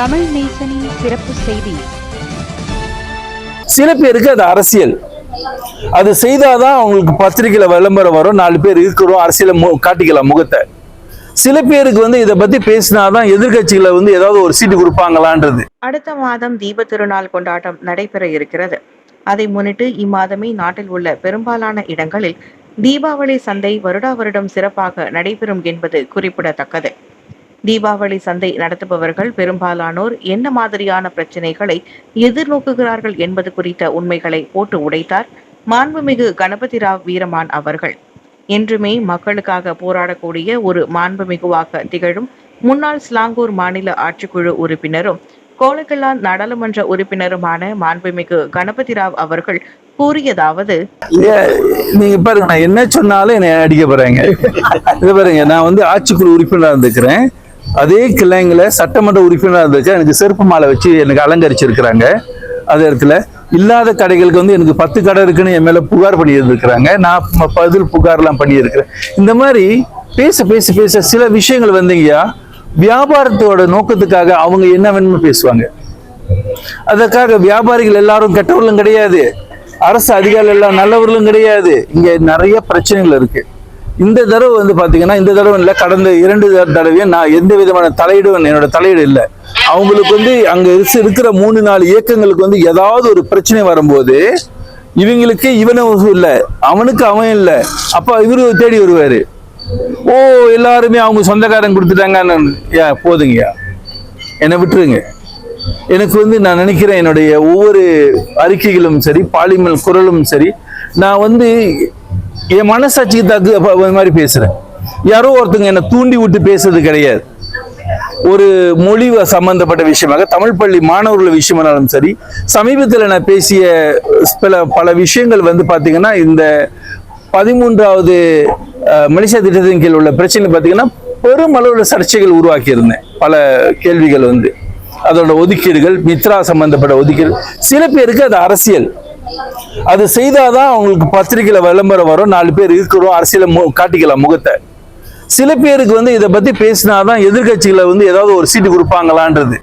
தமிழ் நேசனின் சிறப்பு செய்தி. சில பேருக்கு அது அரசியல். அது செய்தாதான் அவங்களுக்கு பத்திரிக்கையில விளம்பரம் வரும். நாலு பேர் இருக்கிறோம் அரசியல மு- காட்டிக்கலாம் முகத்தை. சில பேருக்கு வந்து இதை பத்தி பேசினாதான் எதிர்க்கட்சிகளை வந்து ஏதாவது ஒரு சீட்டு கொடுப்பாங்களான்றது. அடுத்த மாதம் தீப திருநாள் கொண்டாட்டம் நடைபெற இருக்கிறது. அதை முன்னிட்டு இம்மாதமே நாட்டில் உள்ள பெரும்பாலான இடங்களில் தீபாவளி சந்தை வருடா வருடம் சிறப்பாக நடைபெறும் என்பது குறிப்பிடத்தக்கது. தீபாவளி சந்தை நடத்துபவர்கள் பெரும்பாலானோர் என்ன மாதிரியான பிரச்சனைகளை எதிர்நோக்குகிறார்கள் என்பது குறித்த உண்மைகளை போட்டு உடைத்தார் மாண்புமிகு கணபதி ராவ் வீரமான் அவர்கள். என்றுமே மக்களுக்காக போராடக்கூடிய ஒரு மாண்புமிகுவாக திகழும் முன்னாள் ஸ்லாங்கூர் மாநில ஆட்சிக்குழு உறுப்பினரும் கோலக்கல்லான் நாடாளுமன்ற உறுப்பினருமான மாண்புமிகு கணபதி ராவ் அவர்கள் கூறியதாவது நீங்க பாருங்க நான் என்ன சொன்னாலும் என்னை அடிக்க போறாங்க. இது பாருங்க நான் வந்து ஆட்சிக்குழு உறுப்பினராக இருந்துக்கிறேன் அதே கிளைங்கள சட்டமன்ற உறுப்பினராக இருந்துச்சு எனக்கு செருப்பு மாலை வச்சு எனக்கு அலங்கரிச்சிருக்கிறாங்க. அதே இடத்துல இல்லாத கடைகளுக்கு வந்து எனக்கு பத்து கடை இருக்குன்னு என் மேலே புகார் பண்ணியிருந்துருக்கிறாங்க. நான் பதில் புகார்லாம் பண்ணியிருக்கிறேன். இந்த மாதிரி பேச பேச பேச சில விஷயங்கள் வந்தீங்கயா? வியாபாரத்தோட நோக்கத்துக்காக அவங்க என்ன வேணுமோ பேசுவாங்க? அதற்காக வியாபாரிகள் எல்லாரும் கெட்டவர்களும் கிடையாது. அரசு அதிகாரிகள் எல்லாம் நல்லவர்களும் கிடையாது. இங்க நிறைய பிரச்சனைகள் இருக்கு. இந்த தடவை வந்து பாத்தீங்கன்னா இந்த தடவை இல்லை கடந்த இரண்டு தடவையும் நான் எந்த விதமான தலையீடும் என்னோட தலையீடு இல்லை. அவங்களுக்கு வந்து அங்க இருக்கிற மூணு நாலு இயக்கங்களுக்கு வந்து ஏதாவது ஒரு பிரச்சனை வரும்போது இவங்களுக்கு இவனும் இல்லை அவனுக்கு அவன் இல்லை. அப்ப இவரு தேடி வருவாரு. ஓ எல்லாருமே அவங்க சொந்தக்காரங்க கொடுத்துட்டாங்கன்னு யா போதுங்கய்யா. என்னை விட்டுருங்க. எனக்கு வந்து நான் நினைக்கிறேன் என்னுடைய ஒவ்வொரு அறிக்கைகளும் சரி பாலிமல் குரலும் சரி நான் வந்து என் மனசாட்சிக்கு தக்கு அப்ப மாதிரி பேசுறேன். யாரோ ஒருத்தங்க என்னை தூண்டி விட்டு பேசுறது கிடையாது. ஒரு மொழி சம்பந்தப்பட்ட விஷயமாக தமிழ் பள்ளி மாணவர்கள் விஷயமானாலும் சரி சமீபத்தில் நான் பேசிய பல பல விஷயங்கள் வந்து பார்த்தீங்கன்னா இந்த பதிமூன்றாவது அஹ், மலேசியா திட்டத்தின் கீழ் உள்ள பிரச்சனை பார்த்தீங்கன்னா பெருமளவில் சர்ச்சைகள் உருவாக்கியிருந்தேன். பல கேள்விகள் வந்து. அதோட ஒதுக்கீடுகள் மித்ரா சம்பந்தப்பட்ட ஒதுக்கீடு. சில பேருக்கு அது அரசியல். அது செய்தாதான் அவங்களுக்கு பத்திரிக்கையில விளம்பரம் வரும். நாலு பேர் இருக்கிறோம். அரசியல மு- காட்டிக்கலாம் முகத்தை. சில பேருக்கு வந்து இதை பத்தி பேசினாதான் எதிர்கட்சிகளை வந்து ஏதாவது ஒரு சீட்டு கொடுப்பாங்களான்றது.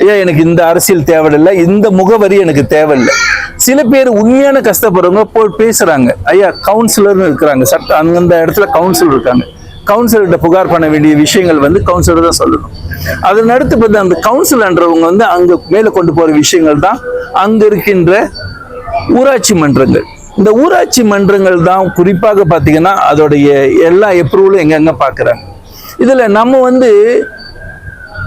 ஏன் எனக்கு இந்த அரசியல் தேவையில்லை. இந்த முகவரி எனக்கு தேவையில்லை. சில பேர் உண்மையான கஷ்டப்படுறவங்க போய் பேசுறாங்க. ஐயா கவுன்சிலர்னு இருக்கிறாங்க. சட்ட அந்தந்த இடத்துல கவுன்சிலர் இருக்காங்க. கவுன்சிலர்கிட்ட புகார் பண்ண வேண்டிய விஷயங்கள் வந்து கவுன்சிலர் தான் சொல்லணும். அதன் அடுத்து பார்த்து அந்த கவுன்சிலர்ன்றவங்க வந்து அங்கே மேலே கொண்டு போகிற விஷயங்கள் தான் அங்கே இருக்கின்ற ஊராட்சி மன்றங்கள். இந்த ஊராட்சி மன்றங்கள் தான் குறிப்பாக பார்த்தீங்கன்னா அதோடைய எல்லா எப்ரூவலும் எங்கெங்க பார்க்குறாங்க இதில் நம்ம வந்து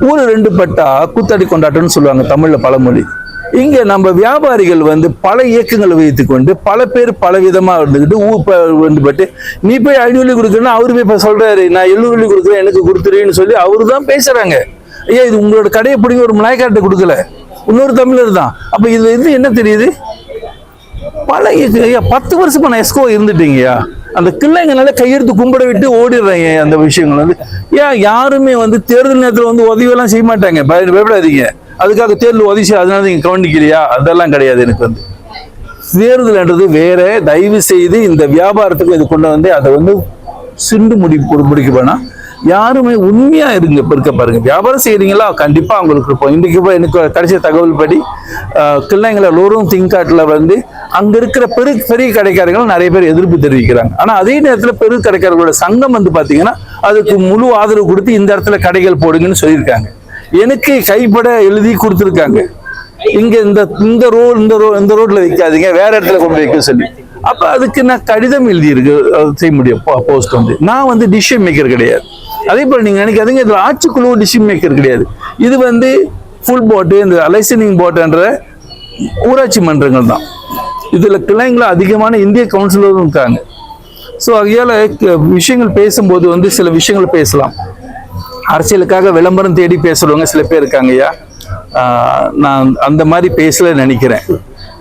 ஊர் ரெண்டு பட்டா கூத்தாடி கொண்டாட்டம்னு சொல்லுவாங்க தமிழில் பழமொழி. இங்கே நம்ம வியாபாரிகள் வந்து பல இயக்கங்களை வைத்துக்கொண்டு பல பேர் பல விதமாக இருந்துக்கிட்டு ஊ ப- பட்டு நீ போய் ஐநூறு கொடுக்குறேன்னா அவரு போய் இப்போ சொல்கிறாரு நான் எழுநூறு கொடுக்குறேன் எனக்கு கொடுத்துருன்னு சொல்லி அவரு தான் பேசுகிறாங்க ஐயா இது உங்களோட கடையை பிடிங்க ஒரு மலாய்க்காட்டை கொடுக்கல. இன்னொரு தமிழர் தான். அப்போ இது இது என்ன தெரியுது? பல பத்து வருஷமா நான் எஸ்கோ இருந்துட்டீங்கய்யா அந்த கிள்ளைங்கனால கையெடுத்து கும்பிட விட்டு ஓடிடுறாங்க அந்த விஷயங்கள் வந்து. ஏன் யாருமே வந்து தேர்தல் நேரத்தில் வந்து உதவியெல்லாம் செய்ய மாட்டாங்க. பயப்படாதீங்க. அதுக்காக தேர்தல் உதவி செய்ய அதனால நீங்கள் கவனிக்கலையா? அதெல்லாம் கிடையாது எனக்கு வந்து. தேர்தல்ன்றது வேற தயவு செய்து இந்த வியாபாரத்துக்கு இது கொண்டு வந்து அதை வந்து சிண்டு முடி முடிக்க வேணாம். யாருமே உண்மையா இருங்க இப்போ இருக்க பாருங்க. வியாபாரம் செய்யறீங்களா? கண்டிப்பா அவங்களுக்கு இருப்போம் இன்றைக்கு எனக்கு கிடைச்ச தகவல் படி ஆஹ், லோரும் திங்காட்ல வந்து அங்க இருக்கிற பெரு பெரிய கடைக்காரர்கள் நிறைய பேர் எதிர்ப்பு தெரிவிக்கிறாங்க. ஆனா அதே நேரத்துல பெரு கடைக்காரர்களோட சங்கம் வந்து பாத்தீங்கன்னா அதுக்கு முழு ஆதரவு கொடுத்து இந்த இடத்துல கடைகள் போடுங்கன்னு சொல்லியிருக்காங்க. எனக்கு கைப்பட எழுதி கொடுத்துருக்காங்க. இங்க இந்த இந்த ரோடு இந்த ரோ இந்த ரோட்ல வைக்காதீங்க வேற இடத்துல கொண்டு வைக்க சொல்லி. அப்ப அதுக்கு நான் கடிதம் எழுதியிருக்கு செய்ய முடியும் போஸ்ட் வந்து. நான் வந்து டிசிஷன் மேக்கர் கிடையாது. அதே போல நீங்க நினைக்காதீங்க இதுல ஆட்சிக்குழு டிசிஷன் மேக்கர் கிடையாது. இது வந்து ஃபுல் போட்டு இந்த லைசனிங் போட்டுன்ற ஊராட்சி மன்றங்கள் தான். இதில் கிளைங்களும் அதிகமான இந்திய கவுன்சிலரும் இருக்காங்க. ஸோ ஆகையால் க- விஷயங்கள் பேசும்போது வந்து சில விஷயங்கள் பேசலாம். அரசியலுக்காக விளம்பரம் தேடி பேசுகிறவங்க சில பேர் இருக்காங்க ஐயா. நான் அந்த மாதிரி பேசல நினைக்கிறேன்.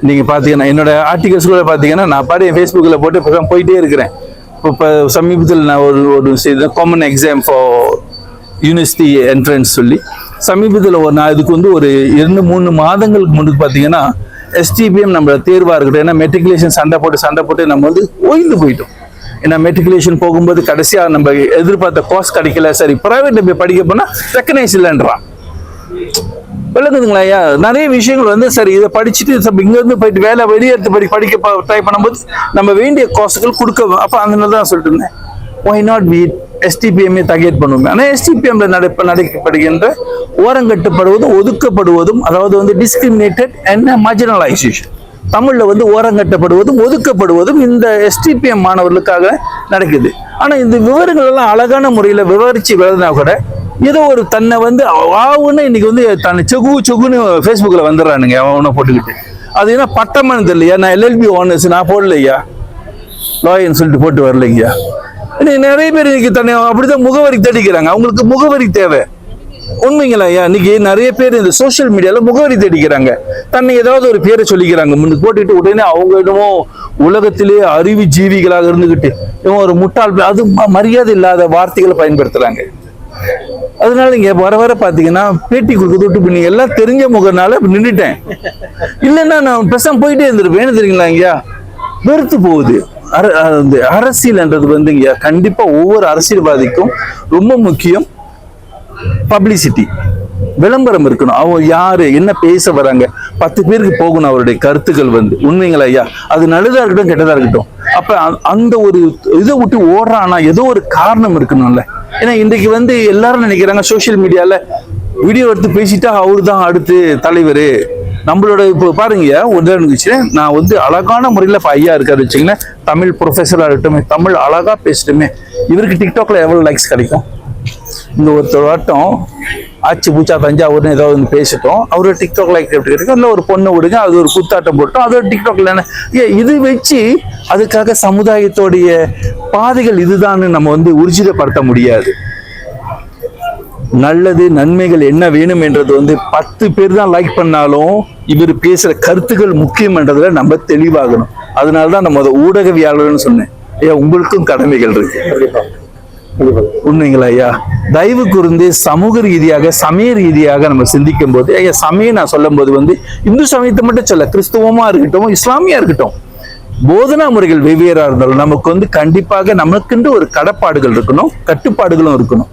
நீங்கள் பார்த்தீங்கன்னா என்னோட ஆர்டிகல்ஸ் கூட பார்த்தீங்கன்னா நான் பாடி என் ஃபேஸ்புக்கில் போட்டு இப்போ போயிட்டே இருக்கிறேன். இப்போ இப்போ சமீபத்தில் நான் ஒரு ஒரு செய்த common exam for university entrance சொல்லி சமீபத்தில் ஒரு நான் இதுக்கு வந்து ஒரு இரண்டு மூணு மாதங்களுக்கு முன்னுக்கு பார்த்தீங்கன்னா எஸ்டிபிஎம் நம்ம தேர்வாக இருக்கட்டும் ஏன்னா மெட்ரிகுலேஷன் சண்டை போட்டு சண்டை போட்டு நம்ம வந்து ஓய்ந்து போயிட்டோம். ஏன்னா மெட்ரிகுலேஷன் போகும்போது கடைசியாக நம்ம எதிர்பார்த்த கோர்ஸ் கிடைக்கல. சரி ப்ரைவேட் போய் படிக்க போனால் ரெக்கனைஸ் இல்லைன்றான் விளங்குதுங்களா ஐயா? நிறைய விஷயங்கள் வந்து சரி இதை படிச்சுட்டு இங்கேருந்து போயிட்டு வேலை வெளியே எடுத்து படி படிக்க ட்ரை பண்ணும்போது நம்ம வேண்டிய கோர்ஸுகள் கொடுக்க அப்போ அந்த தான் சொல்லிட்டு இருந்தேன். ஒய் நாட் வி எஸ்டிபிஎம்ஐ டார்கெட் பண்ணுவோம் ஆனால் எஸ்டிபிஎம்ல நடப்ப நடைபெறுகின்ற ஓரங்கட்டுப்படுவதும் ஒதுக்கப்படுவதும் அதாவது வந்து டிஸ்கிரிமினேட்டட் அண்ட் மார்ஜினலைசேஷன் தமிழில் வந்து ஓரங்கட்டப்படுவதும் ஒதுக்கப்படுவதும் இந்த எஸ்டிபிஎம் மாணவர்களுக்காக நடக்குது. ஆனால் இந்த விவரங்கள் எல்லாம் அழகான முறையில் விவரிச்சு எழுதினா கூட ஏதோ ஒரு தன்னை வந்து ஆவுன்னு இன்னைக்கு வந்து தன்னை செகு செகுன்னு ஃபேஸ்புக்கில் வந்துடுறானுங்க அவனை போட்டுக்கிட்டு. அது என்ன பட்டமானது இல்லையா நான் எல்எல்பி ஓனர்ஸ் நான் போடலையா? லாயர்னு சொல்லிட்டு போட்டு வரலைங்கய்யா? நிறைய பேர் இன்னைக்கு தன்னை அப்படிதான் முகவரி தேடிக்கிறாங்க. அவங்களுக்கு முகவரி தேவை. உண்மைங்களா ஐயா? இன்னைக்கு நிறைய பேர் இந்த சோஷியல் மீடியாவில் முகவரி தேடிக்கிறாங்க. தன்னை ஏதாவது ஒரு பேரை சொல்லிக்கிறாங்க. முன்னுக்கு போட்டுட்டு உடனே அவங்க என்னமோ உலகத்திலே அறிவு ஜீவிகளாக இருந்துகிட்டு இவன் ஒரு முட்டாள் அது மரியாதை இல்லாத வார்த்தைகளை பயன்படுத்துறாங்க. அதனால இங்க வர வர பாத்தீங்கன்னா பேட்டி கொடுக்க தொட்டு பண்ணி எல்லாம் தெரிஞ்ச முகனால நின்றுட்டேன் இல்லைன்னா நான் பேசாம போயிட்டே இருந்திருப்பேன். தெரியுங்களா ஐயா? வெறுத்து போகுது. அரசியல்ன்றது வந்து கண்டிப்பா ஒவ்வொரு அரசியல்வாதிக்கும் ரொம்ப முக்கியம். பப்ளிசிட்டி. விளம்பரம் இருக்கணும். அவங்க யாரு என்ன பேச வராங்க? பத்து பேருக்கு போகணும் அவருடைய கருத்துக்கள் வந்து. உண்மைங்களா ஐயா? அது நல்லதா இருக்கட்டும் கெட்டதா இருக்கட்டும். அப்ப அந்த ஒரு இதை விட்டு ஓடுறானா ஏதோ ஒரு காரணம் இருக்கணும்ல. ஏன்னா இன்றைக்கு வந்து எல்லாரும் நினைக்கிறாங்க சோஷியல் மீடியால வீடியோ எடுத்து பேசிட்டா அவரு தான் அடுத்து தலைவர். நம்மளோட இப்போ பாருங்க உதாரணம் நான் வந்து அழகான முறையில் இப்போ ஐயா இருக்காரு வச்சுங்கன்னா தமிழ் ப்ரொஃபஸராக இருக்கட்டும் தமிழ் அழகாக பேசட்டுமே இவருக்கு டிக்டாக்ல எவ்வளோ லைக்ஸ் கிடைக்கும்? இந்த ஒருத்தர் வட்டம் ஆச்சு பூச்சா தஞ்சாவூர்னு ஏதாவது ஒன்று பேசிட்டோம். அவர் டிக்டாக் லைக் எப்படி இருக்கு இல்லை ஒரு பொண்ணை விடுங்க அது ஒரு குத்தாட்டம் போட்டோம் அது ஒரு டிக்டாக்ல என்ன? ஏ இது வச்சு அதுக்காக சமுதாயத்தோடைய பாதைகள் இதுதான்னு நம்ம வந்து உறுதிப்படுத்த முடியாது. நல்லது நன்மைகள் என்ன வேணும் என்றது வந்து பத்து பேர் தான் லைக் பண்ணாலும் இவர் பேசுற கருத்துக்கள் முக்கியம்ன்றதுல நம்ம தெளிவாகணும். அதனால தான் நம்ம அதை ஊடகவியாளர்னு சொன்னேன். ஐயா உங்களுக்கும் கடமைகள் இருக்கு. உண்மைங்களா ஐயா? தயவு கூர்ந்து சமூக ரீதியாக சமய ரீதியாக நம்ம சிந்திக்கும் போது ஐயா சமயம் நான் சொல்லும் போது வந்து இந்து சமயத்தை மட்டும் சொல்ல கிறிஸ்துவமா இருக்கட்டும் இஸ்லாமியா இருக்கட்டும் போதனா முறைகள் வெவ்வேறா இருந்தாலும் நமக்கு வந்து கண்டிப்பாக நமக்கென்று ஒரு கடப்பாடுகள் இருக்கணும் கட்டுப்பாடுகளும் இருக்கணும்.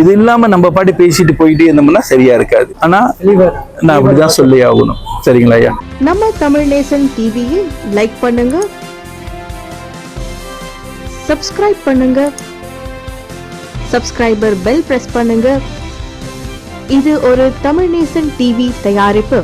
இது இல்லாம நம்ம பாட்டு பேசிட்டு போயிட்டே இருந்தோம்னா சரியா இருக்காது. ஆனா நான் அப்படிதான் சொல்லி ஆகணும். சரிங்களா ஐயா? நம்ம தமிழ் நேசன் டிவியை லைக் பண்ணுங்க. சப்ஸ்கிரைப் பண்ணுங்க. சப்ஸ்கிரைபர் பெல் பிரஸ் பண்ணுங்க. இது ஒரு தமிழ் நேசன் டிவி தயாரிப்பு.